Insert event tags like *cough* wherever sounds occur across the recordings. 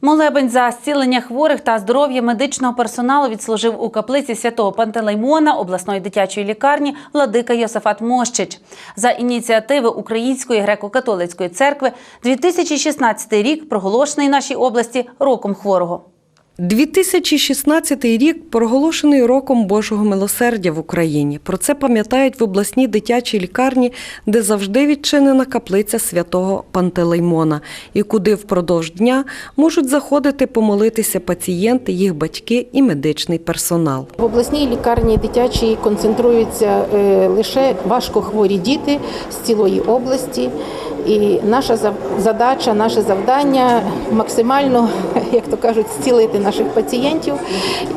Молебень за зцілення хворих та здоров'я медичного персоналу відслужив у каплиці святого Пантелеймона обласної дитячої лікарні владика Йосифат Мощич. За ініціативи Української греко-католицької церкви 2016 рік проголошений нашій області роком хворого. 2016 рік проголошений роком Божого милосердя в Україні. Про це пам'ятають в обласній дитячій лікарні, де завжди відчинена каплиця святого Пантелеймона, і куди впродовж дня можуть заходити помолитися пацієнти, їх батьки і медичний персонал. В обласній лікарні дитячій концентруються е, лише важкохворі діти з цілої області. І наша задача, наше завдання максимально, як то кажуть, зцілити наших пацієнтів.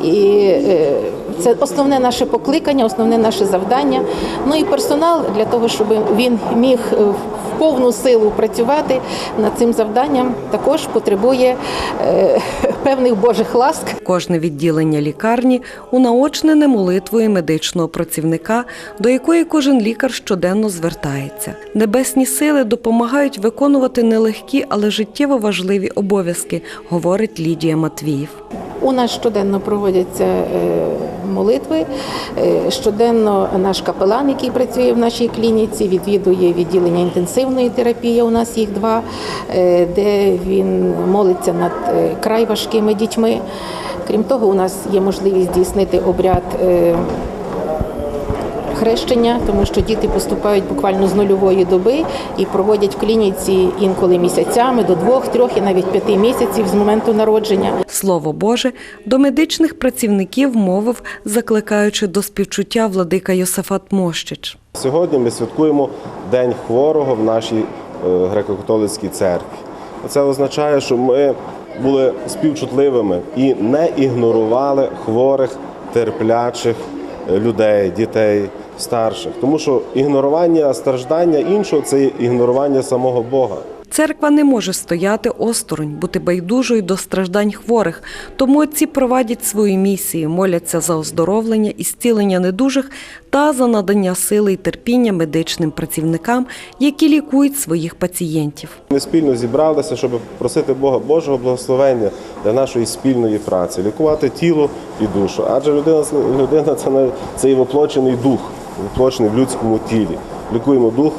І е, це основне наше покликання, основне наше завдання. Ну і персонал для того, щоб він міг е, в повну силу працювати над цим завданням, також потребує е, *laughs* певних божих ласк. Кожне відділення лікарні унаочнене молитвою медичного працівника, до якої кожен лікар щоденно звертається. Небесні сили допомагають виконувати нелегкі, але життєво важливі обов'язки, говорить Лідія Матвіїв. У нас щоденно проводяться е, молитви. Е, Щоденно наш капелан, який працює в нашій клініці, відвідує відділення інтенсивної терапії. У нас їх два, е, де він молиться над край важкими дітьми. Крім того, у нас є можливість здійснити обряд. Хрещення, тому що діти поступають буквально з нульової доби і проводять в клініці інколи місяцями до двох, трьох і навіть п'яти місяців з моменту народження. Слово Боже до медичних працівників мовив, закликаючи до співчуття владика Йосифат Мощич. Сьогодні ми святкуємо День хворого в нашій е, греко-католицькій церкві. Це означає, що ми були співчутливими і не ігнорували хворих, терплячих е, людей, дітей, старших. Тому що ігнорування страждання іншого це ігнорування самого Бога. Церква не може стояти осторонь, бути байдужою до страждань хворих. Тому отці провадять свою місію, моляться за оздоровлення і зцілення недужих та за надання сили і терпіння медичним працівникам, які лікують своїх пацієнтів. Ми спільно зібралися, щоб просити Бога Божого благословення для нашої спільної праці, лікувати тіло і душу. Адже людина, людина це, це і воплочений дух, воплочений в людському тілі. Лікуємо дух,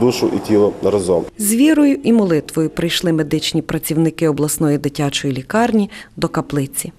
душу і тіло разом. З вірою і молитвою прийшли медичні працівники обласної дитячої лікарні до каплиці.